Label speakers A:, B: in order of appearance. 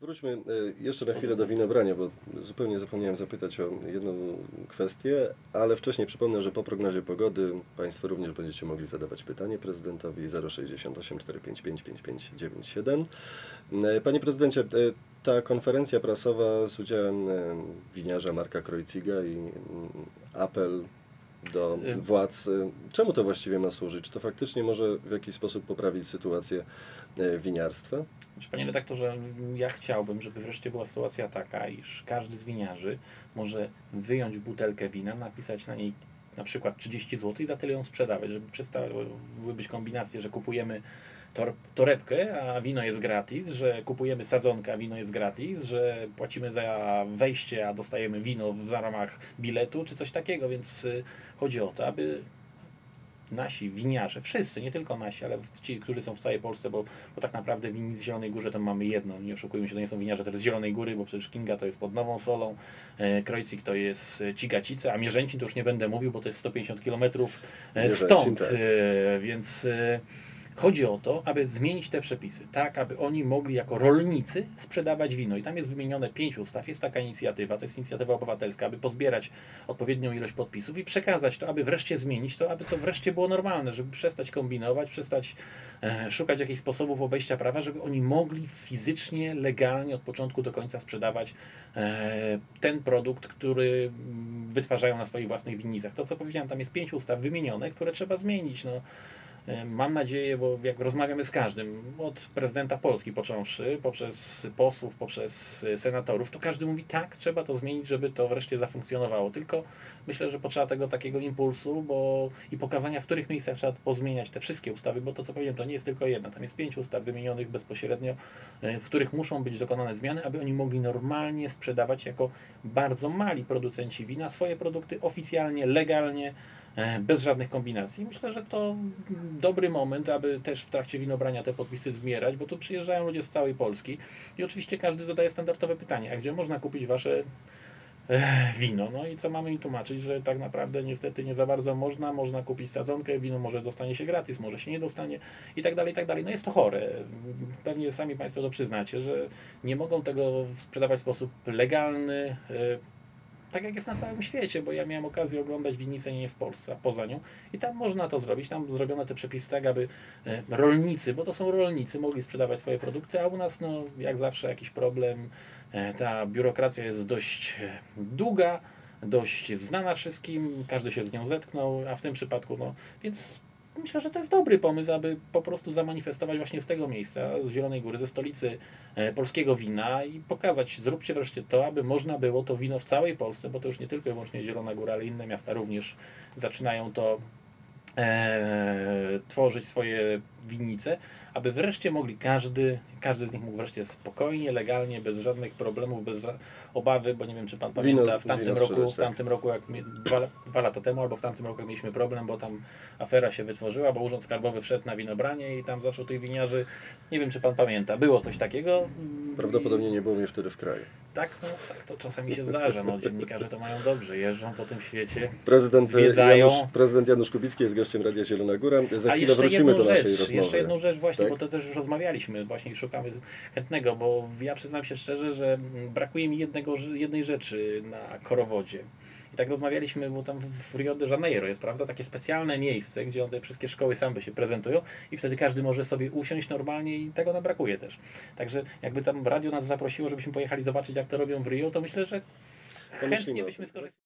A: Wróćmy e, jeszcze na chwilę do winobrania, bo zupełnie zapomniałem zapytać o jedną kwestię, ale wcześniej przypomnę, że po prognozie pogody Państwo również będziecie mogli zadawać pytanie prezydentowi 068 455 5597. E, Panie prezydencie, e, ta konferencja prasowa z udziałem e, winiarza Marka Krojciga i mm, apel do
B: Y-
A: władz. e, Czemu to właściwie ma służyć? Czy to faktycznie może w jakiś sposób poprawić sytuację e, winiarstwa?
B: Panie redaktorze, ja chciałbym, żeby wreszcie była sytuacja taka, iż każdy z winiarzy może wyjąć butelkę wina, napisać na niej na przykład 30 zł i za tyle ją sprzedawać, żeby przestały być kombinacje, że kupujemy tor, torebkę, a wino jest gratis, że kupujemy sadzonkę, a wino jest gratis, że płacimy za wejście, a dostajemy wino w ramach biletu, czy coś takiego, więc y, chodzi o to, aby nasi winiarze, wszyscy, nie tylko nasi, ale ci, którzy są w całej Polsce, bo, bo tak naprawdę winnic w Zielonej Górze to mamy jedno, nie oszukujmy się, to nie są winiarze teraz z Zielonej Góry, bo przecież Kinga to jest pod Nową Solą, e, Krojcik to jest e, Cigacice, a Mierzęcin to już nie będę mówił, bo to jest 150 km
A: Mierzęcin,
B: stąd,
A: tak.
B: e, więc e, chodzi o to, aby zmienić te przepisy, tak aby oni mogli jako rolnicy sprzedawać wino i tam jest wymienione pięć ustaw, jest taka inicjatywa, to jest inicjatywa obywatelska, aby pozbierać odpowiednią ilość podpisów i przekazać to, aby wreszcie zmienić to, aby to wreszcie było normalne, żeby przestać kombinować, przestać e, szukać jakichś sposobów obejścia prawa, żeby oni mogli fizycznie, legalnie od początku do końca sprzedawać e, ten produkt, który mm, wytwarzają na swoich własnych winnicach. To co powiedziałem, tam jest pięć ustaw wymienione, które trzeba zmienić. No. E, Mam nadzieję, bo jak rozmawiamy z każdym, od prezydenta Polski począwszy, poprzez posłów, poprzez e, senatorów, to każdy mówi tak, trzeba to zmienić, żeby to wreszcie zafunkcjonowało. Tylko myślę, że potrzeba tego takiego impulsu bo i pokazania, w których miejscach trzeba pozmieniać te wszystkie ustawy, bo to co powiedziałem, to nie jest tylko jedna. Tam jest pięć ustaw wymienionych bezpośrednio, e, w których muszą być dokonane zmiany, aby oni mogli normalnie sprzedawać jako bardzo mali producenci wina swoje produkty oficjalnie, legalnie, bez żadnych kombinacji. Myślę, że to dobry moment, aby też w trakcie winobrania te podpisy zbierać, bo tu przyjeżdżają ludzie z całej Polski i oczywiście każdy zadaje standardowe pytanie, a gdzie można kupić wasze e, wino? No i co mamy im tłumaczyć, że tak naprawdę niestety nie za bardzo można, można kupić sadzonkę, wino może dostanie się gratis, może się nie dostanie i tak dalej, i tak dalej. No jest to chore. Pewnie sami Państwo to przyznacie, że nie mogą tego sprzedawać w sposób legalny, e, tak jak jest na całym świecie, bo ja miałem okazję oglądać winnicę nie w Polsce, a poza nią. I tam można to zrobić, tam zrobiono te przepisy tak, aby e, rolnicy, bo to są rolnicy, mogli sprzedawać swoje produkty, a u nas no jak zawsze jakiś problem, e, ta biurokracja jest dość e, długa, dość znana wszystkim, każdy się z nią zetknął, a w tym przypadku no, więc myślę, że to jest dobry pomysł, aby po prostu zamanifestować właśnie z tego miejsca, z Zielonej Góry, ze stolicy e, polskiego wina i pokazać, zróbcie wreszcie to, aby można było to wino w całej Polsce, bo to już nie tylko i wyłącznie Zielona Góra, ale inne miasta również zaczynają to e, tworzyć swoje winnice, aby wreszcie mogli każdy, każdy z nich mógł wreszcie spokojnie, legalnie, bez żadnych problemów, bez obawy, bo nie wiem, czy Pan
A: Wino-
B: pamięta, w tamtym
A: wino
B: roku, w
A: tak.
B: tamtym roku, jak dwa, dwa lata temu, albo w tamtym roku, jak mieliśmy problem, bo tam afera się wytworzyła, bo Urząd Skarbowy wszedł na winobranie i tam zaczął tych winiarzy, nie wiem, czy Pan pamięta, było coś takiego.
A: Prawdopodobnie nie było mnie wtedy w kraju.
B: Tak, no, tak to czasami się zdarza, no, dziennikarze to mają dobrze, jeżdżą po tym świecie.
A: Prezydent
B: Zwiedzają.
A: Janusz, prezydent Janusz Kubicki jest gościem Radia Zielona Góra. Za
B: A
A: chwilę wrócimy do naszej
B: rzecz,
A: rozmowy.
B: Jeszcze jedną rzecz właśnie,
A: Tak?
B: bo to też już rozmawialiśmy, właśnie szukamy chętnego, bo ja przyznam się szczerze, że brakuje mi jednego, jednej rzeczy na korowodzie. I tak rozmawialiśmy, bo tam w Rio de Janeiro jest, prawda, takie specjalne miejsce, gdzie te wszystkie szkoły same się prezentują i wtedy każdy może sobie usiąść normalnie i tego nam brakuje też. Także jakby tam radio nas zaprosiło, żebyśmy pojechali zobaczyć, jak to robią w Rio, to myślę, że chętnie byśmy skorzystali.